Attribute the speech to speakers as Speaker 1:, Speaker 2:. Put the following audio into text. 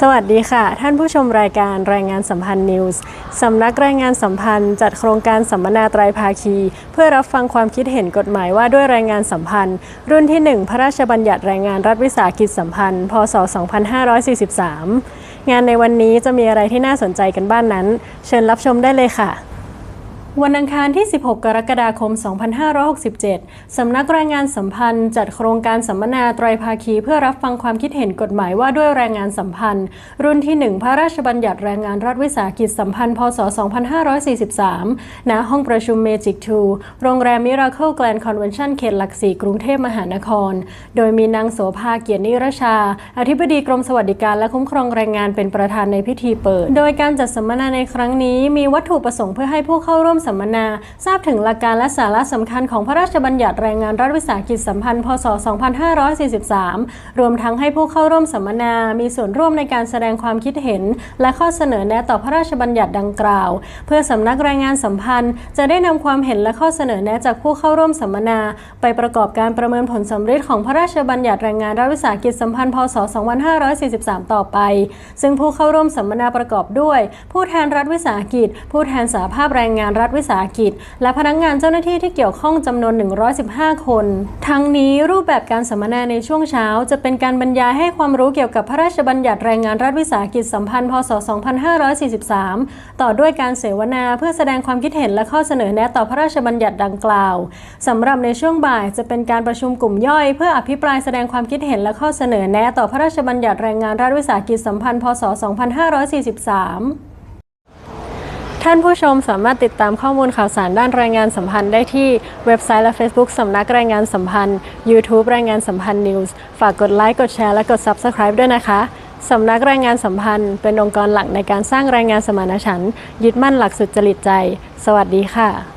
Speaker 1: สวัสดีค่ะ ท่านผู้ชมรายการรายงานสัมพันธ์นิวส์สำนักรายงานสัมพันธ์ จัดโครงการสัมมนาไตรภาคี เพื่อรับฟังความคิดเห็นกฎหมายว่าด้วยรายงานสัมพันธ์ รุ่นที่ 1 พระราชบัญญัติแรงงานรัฐวิสาหกิจสัมพันธ์ พศ 2543 งานในวันนี้จะมีอะไรที่น่าสนใจกันบ้างนนั้น เชิญรับชมได้เลยค่ะ วันอังคารที่ 16 กรกฎาคม 2567 สำนักแรงงานสัมพันธ์ จัดโครงการสัมมนาไตรภาคีเพื่อรับฟังความคิดเห็นกฎหมายว่าด้วยแรงงานสัมพันธ์ รุ่นที่ 1 พระราชบัญญัติแรงงานรัฐวิสาหกิจสัมพันธ์ พศ 2543 ณ ห้องประชุมเมจิก2โรงแรมมิราเคิลแกลนคอนเวนชั่นเขตหลักสี่กรุงเทพมหานคร โดยมีนางโสภาเกียรตินิรชา อธิบดีกรมสวัสดิการและคุ้มครองแรงงานเป็นประธานในพิธีเปิด โดยการจัดสัมมนาในครั้งนี้มีวัตถุประสงค์เพื่อให้ผู้เข้าร่วมสัมมนา ทราบถึงหลักการและสาระสำคัญของพระราชบัญญัติแรงงานรัฐวิสาหกิจสัมพันธ์ พศ 2543 รวมทั้งให้ผู้เข้าร่วมสัมมนา มีส่วนร่วมในการแสดงความคิดเห็น และข้อเสนอแนะต่อพระราชบัญญัติดังกล่าว เพื่อสำนักแรงงานสัมพันธ์ จะได้นำความเห็นและข้อเสนอแนะจากผู้เข้าร่วมสัมมนา ไปประกอบการประเมินผลสำเร็จของพระราชบัญญัติแรงงานรัฐวิสาหกิจสัมพันธ์ พศ 2543 ต่อไป ซึ่งผู้เข้าร่วมสัมมนาประกอบด้วย ผู้แทนรัฐวิสาหกิจ ผู้แทนสาภาพแรงงานรัฐวิสาหกิจ และพนักงานเจ้าหน้าที่ที่เกี่ยวข้องจำนวน 115 คน ทั้งนี้รูปแบบการสัมมนาในช่วงเช้า จะเป็นการบรรยายให้ความรู้เกี่ยวกับพระราชบัญญัติแรงงานรัฐวิสาหกิจสัมพันธ์พศ 2543 ต่อด้วยการเสวนาเพื่อแสดงความคิดเห็นและข้อเสนอแนะต่อพระราชบัญญัติดังกล่าวสำหรับในช่วงบ่ายจะเป็นการประชุมกลุ่มย่อย เพื่ออภิปรายแสดงความคิดเห็นและข้อเสนอแนะต่อพระราชบัญญัติแรงงานรัฐวิสาหกิจสัมพันธ์พศ 2543 ท่านผู้ชมสามารถติดตามข้อมูลข่าวสารด้านแรงงานสัมพันธ์ได้ที่เว็บไซต์และ Facebook สำนักแรงงานสัมพันธ์ YouTube แรงงานสัมพันธ์นิวส์ฝากกดไลค์กดแชร์และกด Subscribe ด้วยนะคะสำนักแรงงานสัมพันธ์ เป็นองค์กรหลักในการสร้างแรงงานสมานฉันท์ยึดมั่นหลักสุดจริตใจ สวัสดีค่ะ